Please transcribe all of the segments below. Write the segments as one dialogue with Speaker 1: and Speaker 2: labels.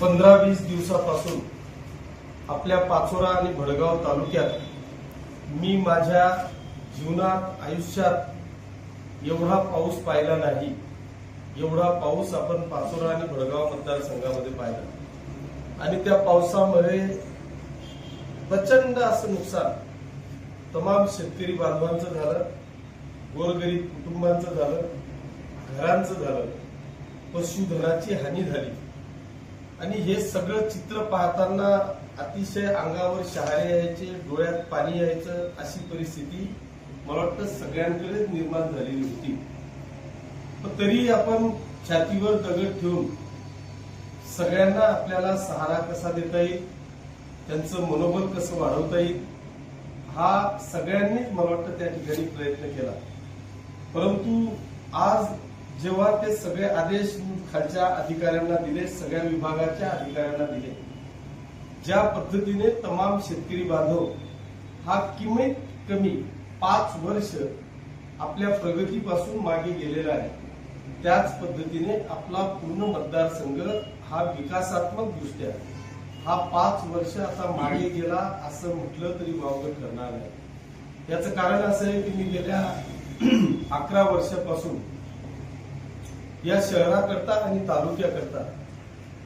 Speaker 1: पंधरा वीस दिवसापासून आपल्या पाचोरा आणि भडगाव तालुक्यात मी माझ्या जीवनात आयुष्यात एवढा पाऊस पाहिला नाही एवढा पाऊस आपण पाचोरा आणि भडगाव मतदारसंघामध्ये पाहिला. आणि त्या पावसामुळे प्रचंड असं नुकसान तमाम शेतकरी बांधवांचं झालं गोरगरीब कुटुंबांचं झालं घरांचं झालं पशुधनाची हानी झाली. आणि हे सगळं चित्र पाहताना अतिशय अंगावर शहारे यायचे डोळ्यात पाणी यायचं अशी परिस्थिती मला वाटतं सगळ्यांकडेच निर्माण झालेली होती. पण तरी आपण छातीवर दगड ठेवून सगळ्यांना आपल्याला सहारा कसा देता येईल त्यांचं मनोबल कसं वाढवता येईल हा सगळ्यांनीच मला वाटतं त्या ठिकाणी प्रयत्न केला. परंतु आज जेव्हा ते सगळे आदेश खालच्या अधिकाऱ्यांना दिले सगळ्या विभागाच्या अधिकाऱ्यांना दिले ज्या पद्धतीने तमाम शेतकरी बांधव हा किमीत कमी पाच वर्ष आपल्या प्रगतीपासून मागे गेलेला आहे. त्याच पद्धतीने आपला पूर्ण मतदारसंघ हा विकासात्मक दृष्ट्या हा पाच वर्ष आता मागे गेला असं म्हटलं तरी वावगं ठरणार नाही. याचं कारण असं आहे की मी गेल्या अकरा वर्षापासून या शहराकरता आणि तालुक्याकरता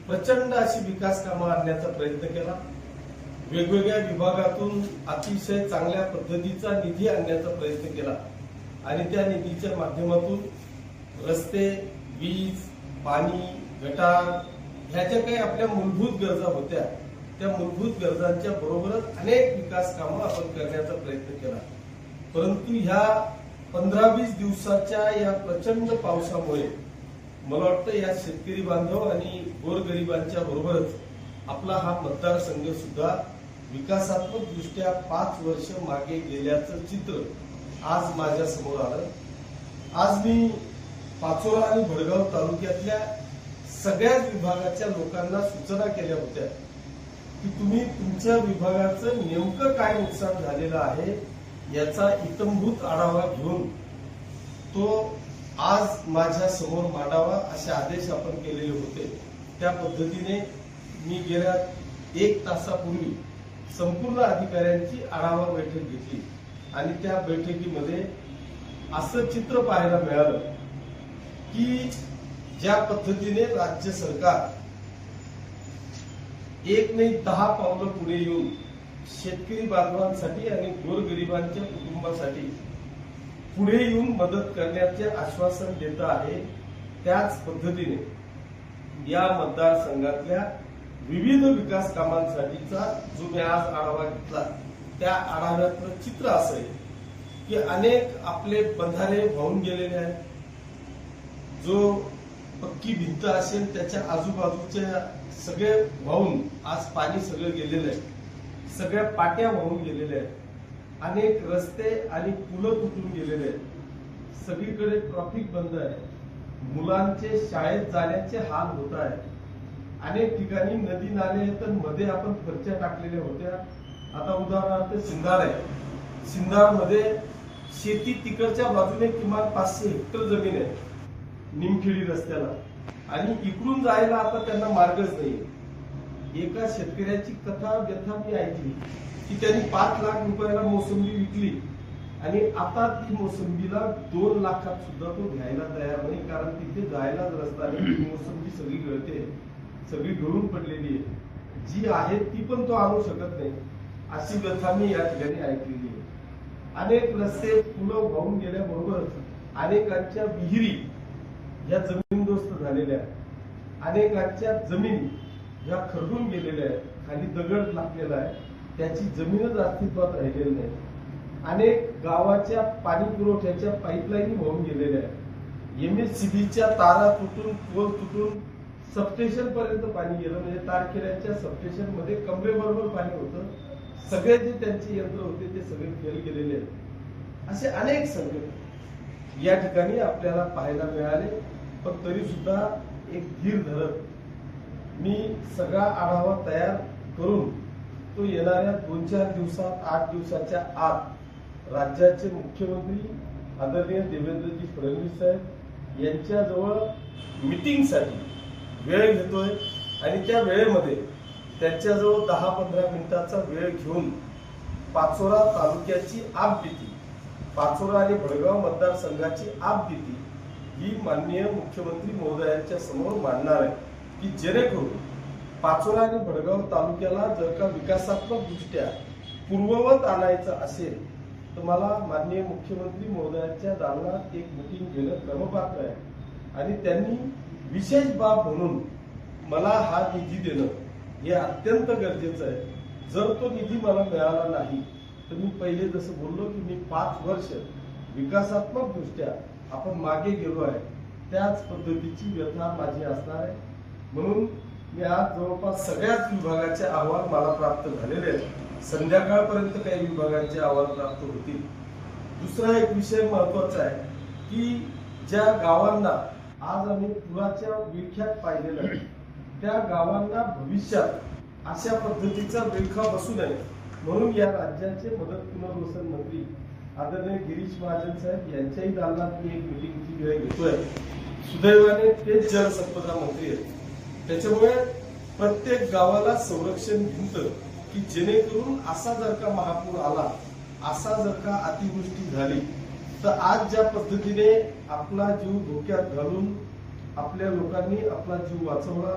Speaker 1: प्रचंड अशी विकास कामं आणण्याचा प्रयत्न केला. वेगवेगळ्या विभागातून अतिशय चांगल्या पद्धतीचा निधी आणण्याचा प्रयत्न केला. आणि त्या निधीच्या माध्यमातून रस्ते वीज पाणी गटार ह्या ज्या काही आपल्या मूलभूत गरजा होत्या त्या मूलभूत गरजांच्या बरोबरच अनेक विकास कामं आपण करण्याचा प्रयत्न केला. परंतु ह्या पंधरा वीस दिवसाच्या या प्रचंड पावसामुळे मला वाटतं या शेतकरी बांधव आणि गोरगरिबांच्या बरोबरच आपला हा मतदारसंघ सुद्धा विकासात्मक दृष्ट्या पाच वर्ष मागे गेल्याचं चित्र आज माझ्यासमोर आलं. आज मी पाचोरा आणि भडगाव तालुक्यातल्या सगळ्याच विभागाच्या लोकांना सूचना केल्या होत्या की तुम्ही तुमच्या विभागाचं नेमकं काय नुकसान झालेलं आहे याचा इतंभूत आढावा घेऊन तो आज माझ्यासमोर मांडावा असे आदेश आपण केलेले होते. त्या पद्धतीने मी गेल्या एक तासापूर्वी संपूर्ण अधिकाऱ्यांची आढावा बैठक घेतली. आणि त्या बैठकीमध्ये असं चित्र पाहायला मिळालं की ज्या पद्धतीने राज्य सरकार एक नाही दहा पावलं पुढे येऊन शेतकरी बांधवांसाठी आणि गोरगरिबांच्या कुटुंबासाठी पुढे येऊन मदत करण्याचे आश्वासन देत आहे त्याच पद्धतीने या मतदारसंघातल्या विविध विकास कामांसाठीचा जो मी आज आढावा घेतला त्या आढाव्यातलं चित्र असं आहे की अनेक आपले बंधारे वाहून गेलेले आहेत. जो पक्की भिंत असेल त्याच्या आजूबाजूच्या सगळे वाहून आज पाणी सगळं गेलेलं आहे. सगळ्या पाट्या वाहून गेलेल्या आहेत. अनेक रस्ते आणि पुलं तुटून गेलेले आहेत. सगळीकडे ट्रॅफिक बंद आहे. मुलांचे शाळेत जाण्याचे हाल होत आहे अनेक ठिकाणी नदी नाले आहेत तर मध्ये आपण फरच्या टाकलेल्या होत्या. आता उदाहरणार्थ सिंधार आहे. सिंधारमध्ये शेती तिकडच्या बाजूने किमान पाचशे हेक्टर जमीन आहे. निमखेडी रस्त्याला. आणि इकडून जायला आता त्यांना मार्गच नाही एका शेतकऱ्याची कथा व्यथा मी ऐकली की त्यांनी पाच लाख रुपयाला मोसंबी विकली. आणि आता ती मोसंबीला दोन लाखात सुद्धा तो घ्यायला तयार नाही कारण तिथे जायलाच रस्ता नाही मोसंबी सगळी गळते सगळी गळून पडलेली आहे. जी आहे ती पण तो आणू शकत नाही अशी व्यथा मी या ठिकाणी ऐकलेली आहे. अनेक रस्ते फुलं वाहून गेल्याबरोबरच अनेकांच्या विहिरी या जमीनदोस्त झालेल्या अनेकांच्या जमिनी ह्या खरडून गेलेल्या आहेत खाली दगड लागलेला आहे त्याची जमीनच अस्तित्वात राहिलेली नाही. अनेक गावाच्या पाणी पुरवठ्याच्या पाईपलाईन होऊन गेलेल्या आहेत. एम एस तारा तुटून पोल तुटून सबस्टेशन पर्यंत पाणी गेलं. म्हणजे तारखेड्याच्या सबस्टेशनमध्ये कमरेबरोबर पाणी होतं. सगळे जे त्यांचे यंत्र होते ते सगळे फेल गेलेले आहेत. असे अनेक संकट या ठिकाणी आपल्याला पाहायला मिळाले. पण तरी सुद्धा एक धीर धरत मी सगळा आढावा तयार करून तो येणाऱ्या दोन चार दिवसात आठ दिवसाच्या आत राज्याचे मुख्यमंत्री आदरणीय देवेंद्रजी फडणवीस साहेब यांच्याजवळ मिटिंगसाठी वेळ घेतोय आणि त्या वेळेमध्ये त्यांच्याजवळ दहा पंधरा मिनिटाचा वेळ घेऊन पाचोरा तालुक्याची आपबीती पाचोरा आणि भडगाव मतदारसंघाची आपबीती ही माननीय मुख्यमंत्री महोदयांच्या समोर मांडणार आहे. की जेणेकरून पाचोरा आणि भडगाव तालुक्याला जर का विकासात्मक दृष्ट्या पूर्ववत आणायचं असेल तर मला माननीय मुख्यमंत्री महोदयांच्या दालनात एक मिटिंग घेणं क्रमपात्र आहे. आणि त्यांनी विशेष बाब म्हणून मला हा निधी देणं हे अत्यंत गरजेचं आहे. जर तो निधी मला मिळाला नाही तर मी पहिले जसं बोललो की मी पाच वर्ष विकासात्मक दृष्ट्या आपण मागे गेलो आहे. त्याच पद्धतीची व्यथा माझी असणार आहे. म्हणून मी आज जवळपास सगळ्याच विभागाचे अहवाल मला प्राप्त झालेले आहेत. संध्याकाळपर्यंत काही विभागांचे अहवाल प्राप्त होतील. दुसरा एक विषय महत्त्वाचा आहे की ज्या गावांना आज आम्ही पुराच्या विळख्यात पाहिलेलं आहे त्या गावांना भविष्यात अशा पद्धतीचा विळखा बसू नये म्हणून या राज्याचे मदत पुनर्वसन मंत्री आदरणीय गिरीश महाजन साहेब यांच्याही दालनात मी एक मिटिंगची वेळ घेतोय. सुदैवाने तेच जलसंपदा मंत्री आहेत. त्याच्यामुळे प्रत्येक गावाला संरक्षण भिंत की जेणेकरून असा जर का महापूर आला असा जर का अतिवृष्टी झाली तर आज ज्या पद्धतीने आपला जीव धोक्यात घालून आपल्या लोकांनी आपला जीव वाचवला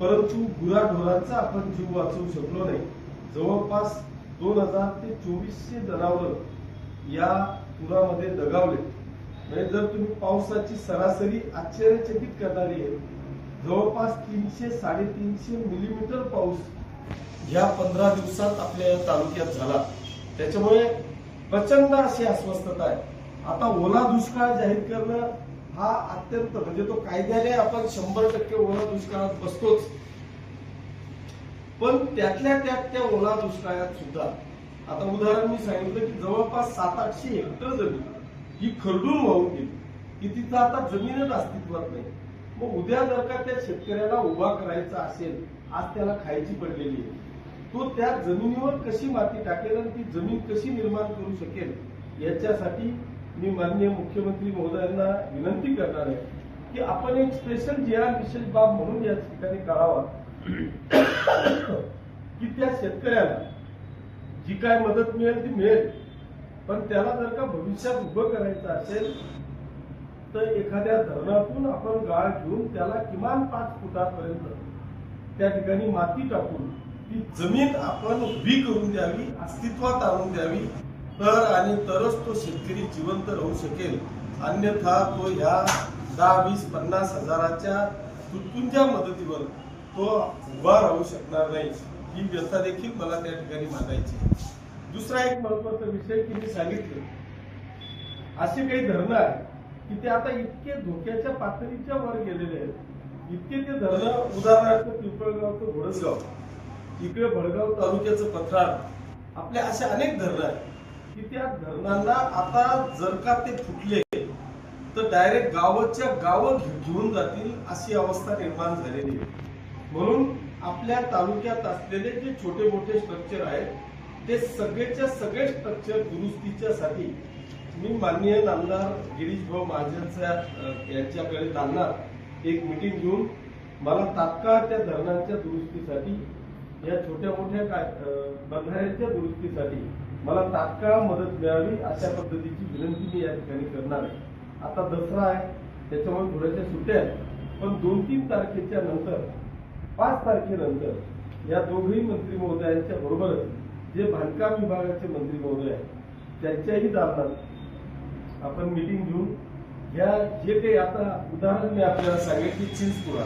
Speaker 1: परंतु गुराढोरांचा आपण जीव वाचवू शकलो नाही. जवळपास दोन हजार ते चोवीसशे जनावर या पुरामध्ये दगावले. म्हणजे जर तुम्ही पावसाची सरासरी आश्चर्यचकित करणारी आहे जवळपास तीनशे साडेतीनशे मिलीमीटर पाऊस या पंधरा दिवसात आपल्या या तालुक्यात झाला. त्याच्यामुळे प्रचंड अशी अस्वस्थता आहे. आता ओला दुष्काळ जाहीर करणं हा अत्यंत म्हणजे तो कायद्याने आपण शंभर टक्के ओला दुष्काळात बसतोच. पण त्यातल्या त्यात त्या ओला दुष्काळात सुद्धा आता उदाहरण मी सांगितलं की जवळपास सात आठशे हेक्टर जमीन ही खरडून वाहून गेली. की तिथं आता जमीनच अस्तित्वात नाही. मग उद्या जर का त्या शेतकऱ्याला उभा करायचा असेल आज त्याला खायची पडलेली आहे. तो त्या जमिनीवर कशी माती टाकेल आणि ती जमीन कशी निर्माण करू शकेल याच्यासाठी मी माननीय मुख्यमंत्री महोदयांना विनंती करणार आहे की आपण एक स्पेशल जी आर विशेष बाब म्हणून या ठिकाणी काढावा. की त्या शेतकऱ्याला जी काय मदत मिळेल ती मिळेल पण त्याला जर का भविष्यात उभं करायचं असेल तर एखाद्या धरणातून आपण गाळ घेऊन त्याला किमान पाच फुटापर्यंत त्या ठिकाणी माती टाकून ती जमीन आपण उभी करून द्यावी अस्तित्वात आणून द्यावी. तर आणि तरच तो शेतकरी जिवंत राहू शकेल. अन्यथा तो ह्या दहा वीस पन्नास हजाराच्या तुटपुंच्या मदतीवर तो उभा राहू शकणार नाही. ही व्यथा देखील मला त्या ठिकाणी मांडायची दुसरा एक महत्त्वाचा विषय की मी सांगितलं. असे काही धरणं आहे की ते आता इतके धोक्याच्या पातळीच्या वर गेलेले आहेत. इतके ते धरणं उदाहरणार्थ पिंपळगावचं घोडसगाव इकडे भडगाव तालुक्याचं पथराळ आपल्या अशा अनेक धरणं आहेत. की त्या धरणांना आता जर का ते फुटले तर डायरेक्ट गावाच्या गावं घेऊन जातील अशी अवस्था निर्माण झालेली आहे. म्हणून आपल्या तालुक्यात असलेले जे छोटे मोठे स्ट्रक्चर आहेत ते सगळेच्या सगळे स्ट्रक्चर दुरुस्तीच्या साठी मी माननीय नामदार गिरीश भाऊ महाजनच्या यांच्याकडे जाणार एक मिटिंग घेऊन मला तात्काळ त्या धरणांच्या दुरुस्तीसाठी या छोट्या मोठ्या बंधाऱ्यांच्या दुरुस्तीसाठी मला तात्काळ मदत मिळावी अशा पद्धतीची विनंती मी या ठिकाणी करणार आहे. आता दसरा आहे त्याच्यामुळे थोड्याशा सुट्ट्या आहेत पण दोन तीन तारखेच्या नंतर पाच तारखेनंतर या दोघही मंत्री महोदयांच्या बरोबरच जे बांधकाम विभागाचे मंत्री महोदय आहेत त्यांच्याही दालनात आपण मिटिंग घेऊन या जे काही आता उदाहरण मी आपल्याला सांगेल की चिंचपुरा.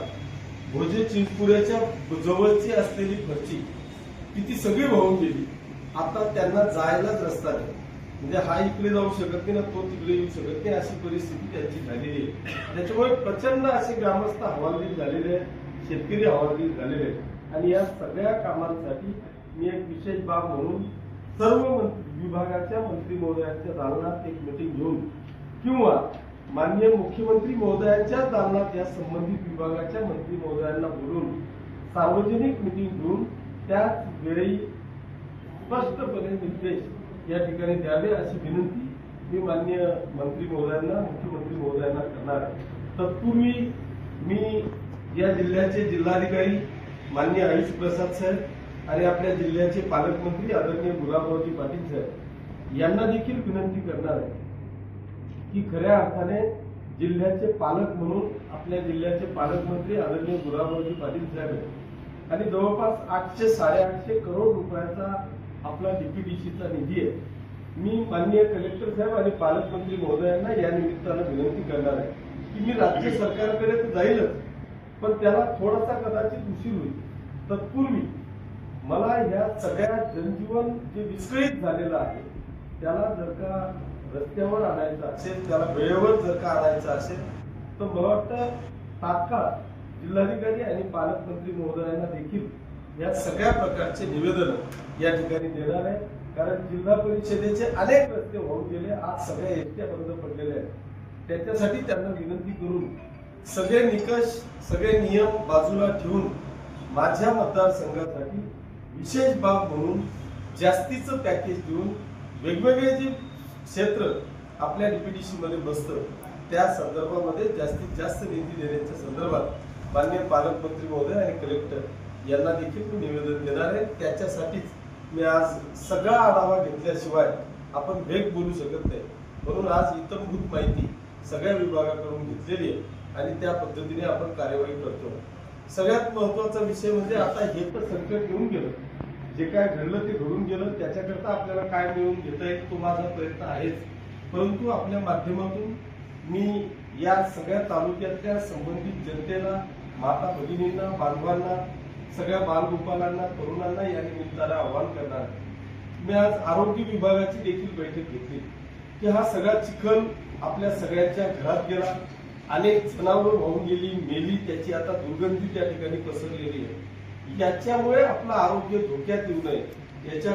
Speaker 1: भोजे चिंचपुऱ्याच्या जवळची असलेली फरची की ती सगळी वाहून गेली. आता त्यांना जायलाच रस्ता नाही. म्हणजे हा इकडे जाऊ शकत नाही ना तो तिकडे येऊ शकत नाही अशी परिस्थिती त्यांची झालेली आहे. त्याच्यामुळे प्रचंड असे ग्रामस्थ हवालदिल झालेले आहेत शेतकरी हवालदिल झालेले आहेत. आणि या सगळ्या कामांसाठी मी एक विशेष बाब म्हणून सर्व मंत्री- विभागाच्या मंत्री महोदयांच्या दालनात एक मिटिंग घेऊन किंवा माननीय मुख्यमंत्री महोदयांच्या दालनात या संबंधित विभागाच्या मंत्री महोदयांना बोलून सार्वजनिक मिटिंग घेऊन त्याच वेळी स्पष्टपणे निर्देश या ठिकाणी द्यावे अशी विनंती मी माननीय मंत्री महोदयांना मुख्यमंत्री महोदयांना करणार आहे. तत्पूर्वी मी या जिल्ह्याचे जिल्हाधिकारी माननीय आयुष प्रसाद साहेब आणि आपल्या जिल्ह्याचे पालकमंत्री आदरणीय गुलाबरावजी पाटील साहेब यांना देखील विनंती करणार आहे की खऱ्या अर्थाने जिल्ह्याचे पालक म्हणून आपल्या जिल्ह्याचे पालकमंत्री आदरणीय गुलाबरावजी पाटील साहेब आहेत. आणि जवळपास आठशे साडेआठशे करोड रुपयाचा आपला डीपीडीसीचा निधी आहे. मी माननीय कलेक्टर साहेब आणि पालकमंत्री महोदयांना या निमित्तानं विनंती करणार आहे की मी राज्य सरकारकडे तर जाईलच पण त्याला थोडासा कदाचित उशीर होईल. तत्पूर्वी मला या सगळ्या जनजीवन जे विस्कळीत झालेलं आहे त्याला जर का रस्त्यावर आणायचं असेल त्याला वेळेवर जर का आणायचं असेल तर मला वाटतं तात्काळ जिल्हाधिकारी आणि पालकमंत्री महोदयांना देखील या सगळ्या प्रकारचे निवेदन या ठिकाणी देणार आहे. कारण जिल्हा परिषदेचे अनेक रस्ते होऊन गेले आज सगळ्या एकट्या बंद पडलेल्या आहेत. त्याच्यासाठी त्यांना विनंती करून सगळे निकष सगळे नियम बाजूला ठेवून माझ्या मतदारसंघासाठी विशेष बाब म्हणून जास्तीचं पॅकेज देऊन वेगवेगळे जे क्षेत्र आपल्या डीपीडीसी बसतं त्या संदर्भामध्ये जास्तीत जास्त निधी देण्याच्या संदर्भात माननीय पालकमंत्री महोदय आणि कलेक्टर यांना देखील मी निवेदन देणार आहे. त्याच्यासाठीच मी आज सगळा आढावा घेतल्याशिवाय आपण वेग बोलू शकत नाही. म्हणून आज इतरभूत माहिती सगळ्या विभागाकडून घेतलेली आहे आणि त्या पद्धतीने आपण कार्यवाही करतो सगळ्यात महत्त्वाचा विषय म्हणजे आता हे तर संकट येऊन गेलं. जे काय घडलं ते घडून गेलं त्याच्याकरता आपल्याला काय मिळवून घेता येईल तो माझा प्रयत्न आहेच. परंतु आपल्या माध्यमातून मी या सगळ्या तालुक्यातल्या संबंधित जनतेला माता भगिनींना बांधवांना सगळ्या बालगोपालांना तरुणांना या निमित्ताला आवाहन करणार मी आज आरोग्य विभागाची देखील बैठक घेतली. की हा सगळा चिखल आपल्या सगळ्यांच्या घरात गेला. अनेक जनावर वाहून गेली मेली त्याची आता दुर्गंधी त्या ठिकाणी पसरलेली आहे. याच्यामुळे आपलं आरोग्य धोक्यात येऊ नये. याच्या